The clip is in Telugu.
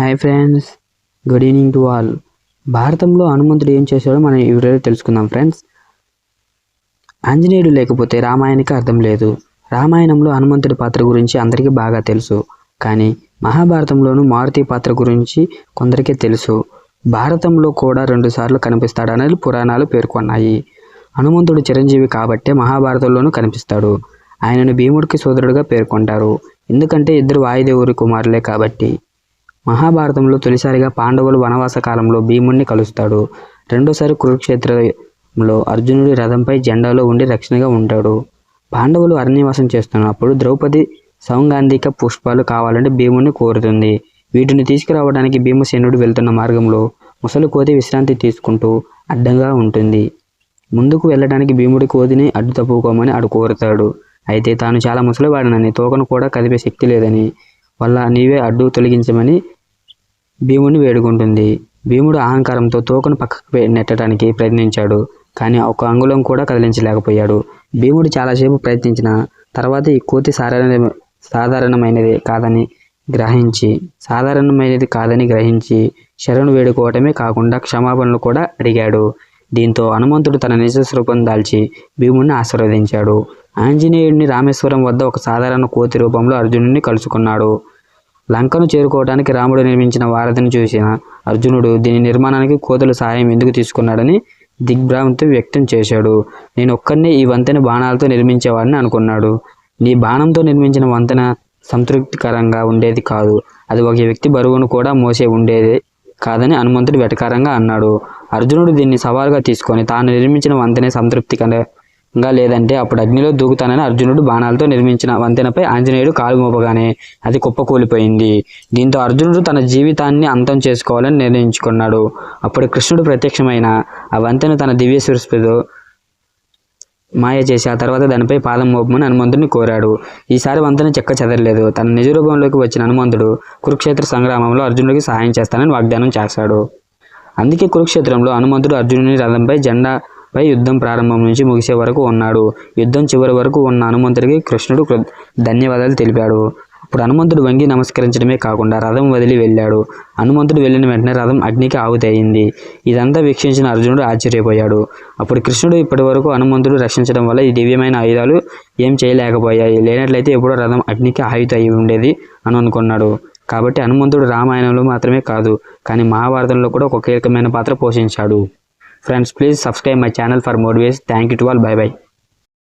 Hi friends good evening to all భారతంలో హనుమంతుడు ఏం చేశాడో మనం ఈ వీడియోలో తెలుసుకుందాం ఫ్రెండ్స్ ఆంజనేయుడు లేకపోతే రామాయణకి అర్థం లేదు. రామాయణంలో హనుమంతుడి పాత్ర గురించి అందరికీ బాగా తెలుసు. కానీ మహాభారతంలోనూ మారుతి పాత్ర గురించి కొందరికే తెలుసు. భారతంలో కూడా రెండుసార్లు కనిపిస్తాడనేది పురాణాలు పేర్కొన్నాయి. హనుమంతుడు చిరంజీవి కాబట్టే మహాభారతంలోనూ కనిపిస్తాడు. ఆయనను భీముడికి సోదరుడుగా పేర్కొంటారు. ఎందుకంటే ఇద్దరు వాయుదేవురి కుమారులే కాబట్టి. మహాభారతంలో తొలిసారిగా పాండవులు వనవాస కాలంలో భీముణ్ణి కలుస్తాడు. రెండోసారి కురుక్షేత్రంలో అర్జునుడి రథంపై జెండాలో ఉండి రక్షణగా ఉంటాడు. పాండవులు అరణ్యవాసం చేస్తున్నప్పుడు ద్రౌపది సౌంగాంధిక పుష్పాలు కావాలంటే భీముని కోరుతుంది. వీటిని తీసుకురావడానికి భీమసేనుడు వెళ్తున్న మార్గంలో ముసలి కోతి విశ్రాంతి తీసుకుంటూ అడ్డంగా ఉంటుంది. ముందుకు వెళ్ళడానికి భీముడి కోతిని అడ్డు తప్పుకోమని అడు కోరుతాడు. అయితే తాను చాలా ముసలివాడనని తోకను కూడా కదిపే శక్తి లేదని వల్ల నీవే అడ్డు తొలగించమని భీముని వేడుకుంటుంది. భీముడు అహంకారంతో తోకను పక్కకు నెట్టడానికి ప్రయత్నించాడు కానీ ఒక అంగుళం కూడా కదిలించలేకపోయాడు. భీముడు చాలాసేపు ప్రయత్నించిన తర్వాత ఈ కోతి సాధారణ సాధారణమైనది కాదని గ్రహించి సాధారణమైనది కాదని గ్రహించి శరణు వేడుకోవటమే కాకుండా క్షమాపణలు కూడా అడిగాడు. దీంతో హనుమంతుడు తన నిజ స్వరూపం దాల్చి భీముడిని ఆశీర్వదించాడు. ఆంజనేయుడిని రామేశ్వరం వద్ద ఒక సాధారణ కోతి రూపంలో అర్జునుడిని కలుసుకున్నాడు. లంకను చేరుకోవడానికి రాముడు నిర్మించిన వారధిని చూసిన అర్జునుడు దీని నిర్మాణానికి కోతుల సహాయం ఎందుకు తీసుకున్నాడని దిగ్భ్రాంతి వ్యక్తం చేశాడు. నేను ఒక్కడినే ఈ వంతెన బాణాలతో నిర్మించేవాడిని అనుకున్నాడు. నీ బాణంతో నిర్మించిన వంతెన సంతృప్తికరంగా ఉండేది కాదు. అది ఒక వ్యక్తి బరువును కూడా మోసే ఉండేది కాదని హనుమంతుడు వెటకారంగా అన్నాడు. అర్జునుడు దీన్ని సవాలుగా తీసుకొని తాను నిర్మించిన వంతెనే సంతృప్తికరంగా లేదంటే అప్పుడు అగ్నిలో దూకుతానని అర్జునుడు బాణాలతో నిర్మించిన వంతెనపై ఆంజనేయుడు కాలు మోపగానే అది కుప్పకూలిపోయింది. దీంతో అర్జునుడు తన జీవితాన్ని అంతం చేసుకోవాలని నిర్ణయించుకున్నాడు. అప్పుడు కృష్ణుడు ప్రత్యక్షమైన ఆ వంతెన తన దివ్య సురస్పితో మాయ చేసి ఆ తర్వాత దానిపై పాదం మోపమని హనుమంతుడిని కోరాడు. ఈసారి వంతెన చెక్క చెదరలేదు. తన నిజ రూపంలోకి వచ్చిన హనుమంతుడు కురుక్షేత్ర సంగ్రామంలో అర్జునుడికి సహాయం చేస్తానని వాగ్దానం చేశాడు. అందుకే కురుక్షేత్రంలో హనుమంతుడు అర్జునుని రథంపై జెండాపై యుద్ధం ప్రారంభం నుంచి ముగిసే వరకు ఉన్నాడు. యుద్ధం చివరి వరకు ఉన్న హనుమంతుడికి కృష్ణుడు ధన్యవాదాలు తెలిపాడు. అప్పుడు హనుమంతుడు వంగి నమస్కరించడమే కాకుండా రథం వదిలి వెళ్ళాడు. హనుమంతుడు వెళ్ళిన వెంటనే రథం అగ్నికి ఆవుతయింది ఇదంతా వీక్షించిన అర్జునుడు ఆశ్చర్యపోయాడు. అప్పుడు కృష్ణుడు ఇప్పటి వరకు హనుమంతుడు రక్షించడం వల్ల ఈ దివ్యమైన ఆయుధాలు ఏం చేయలేకపోయాయి. లేనట్లయితే ఎప్పుడో రథం అగ్నికి ఆయుత అయి ఉండేది అని అనుకున్నాడు. కాబట్టి హనుమంతుడు రామాయణంలో మాత్రమే కాదు కానీ మహాభారతంలో కూడా ఒక కీలకమైన పాత్ర పోషించాడు. Friends please subscribe my channel for more ways thank you to all bye bye